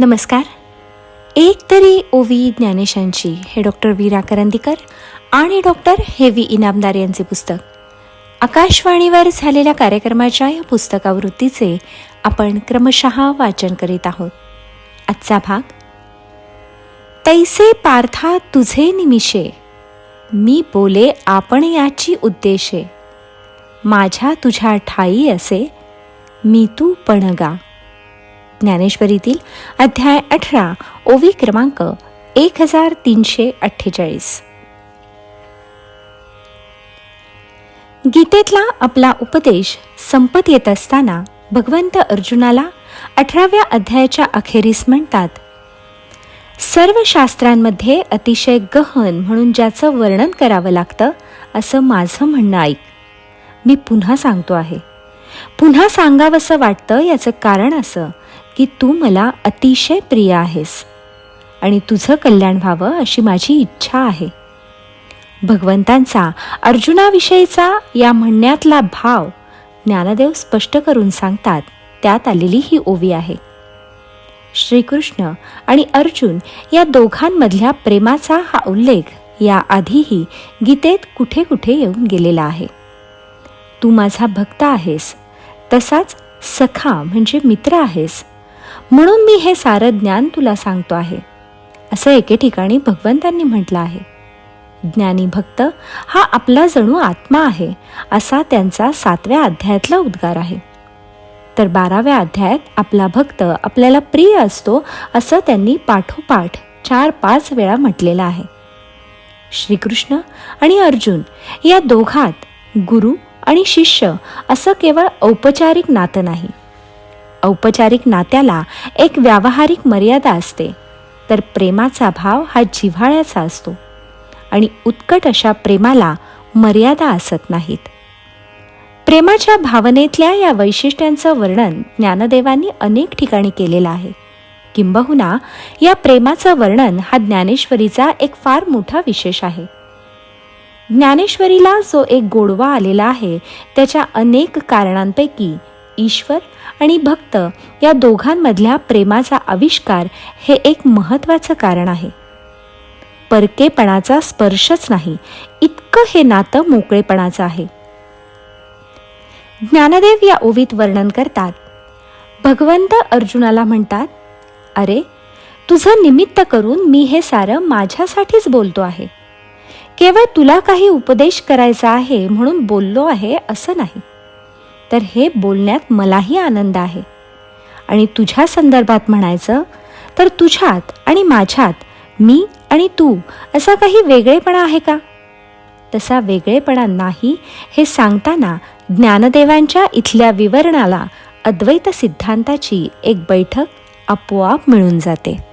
नमस्कार. एक तरी ओवी ज्ञानेशांची हे डॉक्टर वीरा करंदीकर आणि डॉक्टर हेवी इनामदार यांचे पुस्तक. आकाशवाणीवर झालेल्या कार्यक्रमाच्या या पुस्तकावृत्तीचे आपण क्रमशः वाचन करीत आहोत. आजचा भाग तैसे पार्था तुझे निमिषे मी बोले आपण याची उद्देशे. माझ्या तुझ्या ठाई असे मी तू पणगा. ज्ञानेश्वरीतील अध्याय अठरा ओवी क्रमांक एक हजार तीनशे अठ्ठेचाळीस. गीतेतला आपला उपदेश संपत येत असताना भगवंत अर्जुनाला अठराव्या अध्यायाच्या अखेरीस म्हणतात सर्व शास्त्रांमध्ये अतिशय गहन म्हणून ज्याचं वर्णन करावं लागतं असं माझं म्हणणं ऐक. मी पुन्हा सांगतो आहे. पुन्हा सांगावंसं वाटतं याचं कारण असं. की तू मला अतिशय प्रिय आहेस आणि तुझं कल्याण व्हावं अशी माझी इच्छा आहे. भगवंतांचा अर्जुनाविषयीचा या म्हणण्यातला भाव ज्ञानदेव स्पष्ट करून सांगतात त्यात आलेली ही ओवी आहे. श्रीकृष्ण आणि अर्जुन या दोघांमधल्या प्रेमाचा हा उल्लेख या आधीही गीतेत कुठे कुठे येऊन गेलेला आहे. तू माझा भक्त आहेस तसाच सखा म्हणजे मित्र आहेस म्हणून मी हे सारं ज्ञान तुला सांगतो आहे. असं एके ठिकाणी भगवंतांनी म्हटलं आहे. ज्ञानी भक्त हा आपला जणू आत्मा आहे असा त्यांचा सातव्या अध्यायातला उद्गार आहे. तर बाराव्या अध्यायात आपला भक्त आपल्याला प्रिय असतो असं त्यांनी पाठोपाठ चार पाच वेळा म्हटलेलं आहे. श्रीकृष्ण आणि अर्जुन या दोघात गुरु आणि शिष्य असं केवळ औपचारिक नातं नाही. औपचारिक नात्याला एक व्यावहारिक मर्यादा असते. तर प्रेमाचा भाव हा जिव्हाळ्याचा असतो. आणि उत्कट अशा प्रेमाला मर्यादा असत नाहीत. प्रेमाच्या भावनेतल्या या वैशिष्ट्यांचं वर्णन ज्ञानदेवांनी अनेक ठिकाणी केलेलं आहे. किंबहुना या प्रेमाचं वर्णन हा ज्ञानेश्वरीचा एक फार मोठा विशेष आहे. ज्ञानेश्वरीला जो एक गोडवा आलेला आहे त्याच्या अनेक कारणांपैकी ईश्वर आणि भक्त या दोघांमधल्या प्रेमाचा आविष्कार हे एक महत्त्वाचं कारण आहे. परकेपणाचा स्पर्शच नाही इतकं हे नातं मोकळेपणाचं आहे. ज्ञानदेव या ओवीत वर्णन करतात. भगवंत अर्जुनाला म्हणतात अरे तुझं निमित्त करून मी हे सारं माझ्यासाठीच बोलतो आहे. केवळ तुला काही उपदेश करायचा आहे म्हणून बोललो आहे असं नाही. तर हे बोलण्यात मलाही आनंद आहे. आणि तुझ्या संदर्भात म्हणायचं तर तुझ्यात आणि माझ्यात मी आणि तू असा काही वेगळेपणा आहे का? तसा वेगळेपणा नाही हे सांगताना ज्ञानदेवांच्या इथल्या विवरणाला अद्वैत सिद्धांताची एक बैठक आपोआप मिळून जाते.